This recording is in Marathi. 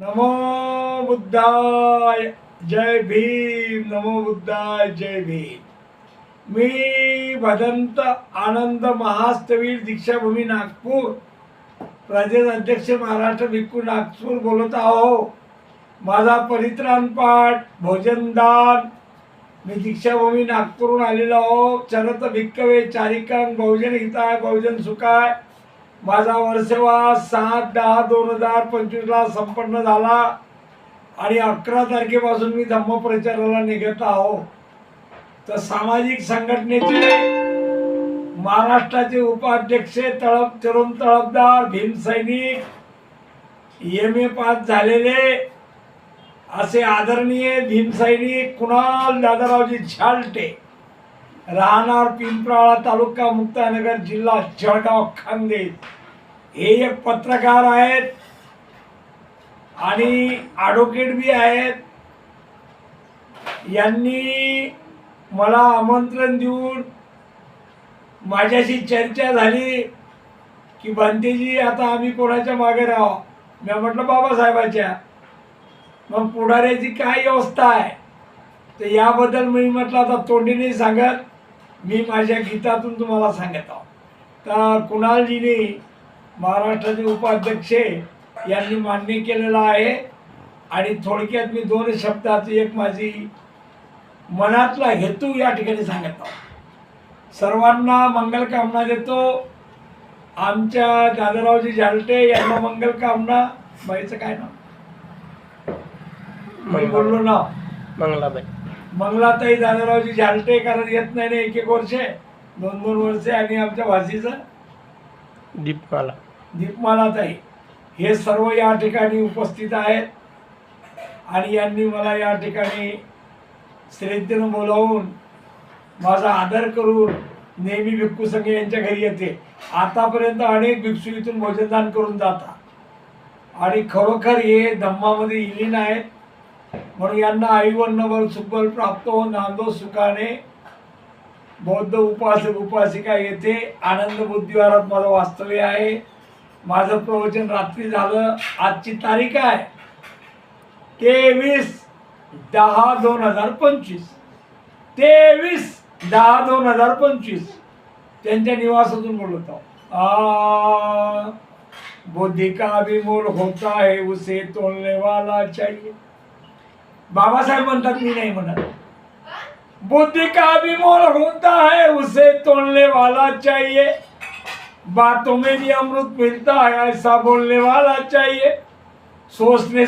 नमो बुद्धाय जय भीम नमो बुद्धाय जय भीम. मी भदंत आनंद महास्तवीर दीक्षाभूमी नागपूर प्रदेश अध्यक्ष महाराष्ट्र भिक्खू नागपूर बोलत आहो. माझा परित्राण पाठ भोजनदान मी दीक्षाभूमी नागपूरहून आलेलो आहो. चरत भिक्कवे चारिकांग बहुजन हिताय बहुजन सुखाय. माझा वर्षवा सात दहा दोन हजार पंचवीसला संपन्न झाला आणि अकरा तारखेपासून मी धम्मप्रचाराला निघत आहो. तर सामाजिक संघटनेचे महाराष्ट्राचे उपाध्यक्ष तळप तरुण तळपदार भीमसैनिक एम ए पास झालेले असे आदरणीय भीमसैनिक कुणाल दादारावजी छालटे. राहणार पिंपराळा तालुका मुक्तानगर जिल्हा जळगाव खानदेश. हे एक पत्रकार आहेत आणि ॲडव्होकेट बी आहेत. यांनी मला आमंत्रण देऊन माझ्याशी चर्चा झाली की बांधेजी आता आम्ही कोणाच्या मागे राहावं? मी म्हटलं बाबासाहेबाच्या. मग पुढाऱ्याची काय व्यवस्था आहे? तर याबद्दल मी म्हटलं आता तोंडीने सांगत मी माझ्या गीतातून तुम्हाला सांगत आहो. तर कुणालजीने महाराष्ट्राचे उपाध्यक्ष यांनी मान्य केलेलं आहे? आणि थोडक्यात मी दोन शब्दाची एक माझी मनातला हेतू या ठिकाणी सांगत आहो. सर्वांना मंगलकामना देतो. आमच्या दादारावजी झालटे यांना मंगलकामना बाईचं काय नाव? मी बोललो ना. मंगलाबाई. मंगलाताई दादारावजी झालटे कारण येत नाही ना एक एक वर्षे. दोन दोन वर्षे आणि आमच्या भाषेचं दीपमाला दीपमालाताई. हे सर्व या ठिकाणी उपस्थित आहेत. आणि यांनी मला या ठिकाणी श्रद्धेनं बोलावून माझा आदर करून नेहमी भिक्खू संघ यांच्या घरी येते. आतापर्यंत अनेक भिक्षू इथून भोजनदान करून जातात. आणि खरोखर हे धम्मामध्ये विलीन आहेत. म्हणून यांना आईवन सुबल प्राप्त हो नांदो सुखाने बौद्ध उपासक उपासिका येथे आनंद बुद्धिवारात माझं वास्तव्य आहे. माझं प्रवचन रात्री झालं. आजची तारीख आहे. तेवीस दहा दोन हजार पंचवीस. तेवीस दहा दोन हजार पंचवीस. त्यांच्या निवासातून बोलत आहो आ, विमोल होता है उसे तोलने वाला चाहिए. बाबासाहेब म्हणतात मी नाही म्हणत. बुद्धि का अभिमोल होता है उसे तोड़ने वाला चाहिए। बातों में भी अमृत मिलता है ऐसा बोलने वाला चाहिए। सोचने